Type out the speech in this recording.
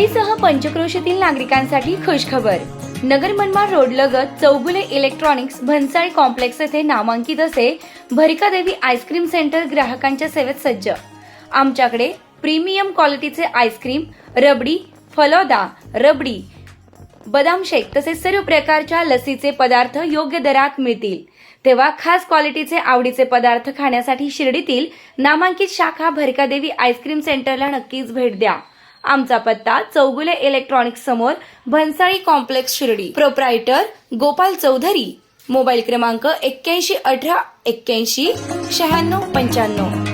शिर्डीसह पंचक्रोशीतील नागरिकांसाठी खुशखबर. नगर मनमाड रोड लगत Chougule electronics Bhansali complex येथे नामांकित असे भरिकादेवी आईस्क्रीम सेंटर ग्राहकांच्या सेवेत सज्ज. आमच्याकडे प्रीमियम क्वालिटीचे आईस्क्रीम रबडी फलोदा रबडी बदाम शेक तसेच सर्व प्रकारच्या लसीचे पदार्थ योग्य दरात मिळतील. तेव्हा खास क्वालिटीचे आवडीचे पदार्थ खाण्यासाठी शिर्डीतील नामांकित शाखा भरकादेवी आईस्क्रीम सेंटरला नक्कीच भेट द्या. आमचा पत्ता चौगुले इलेक्ट्रॉनिक्स समोर Bhansali complex Shirdi. Proprietor Gopal Chaudhari. Mobile क्रमांक एक्क्याऐंशी अठरा एक्क्याऐंशी शहाण्णव पंच्याण्णव.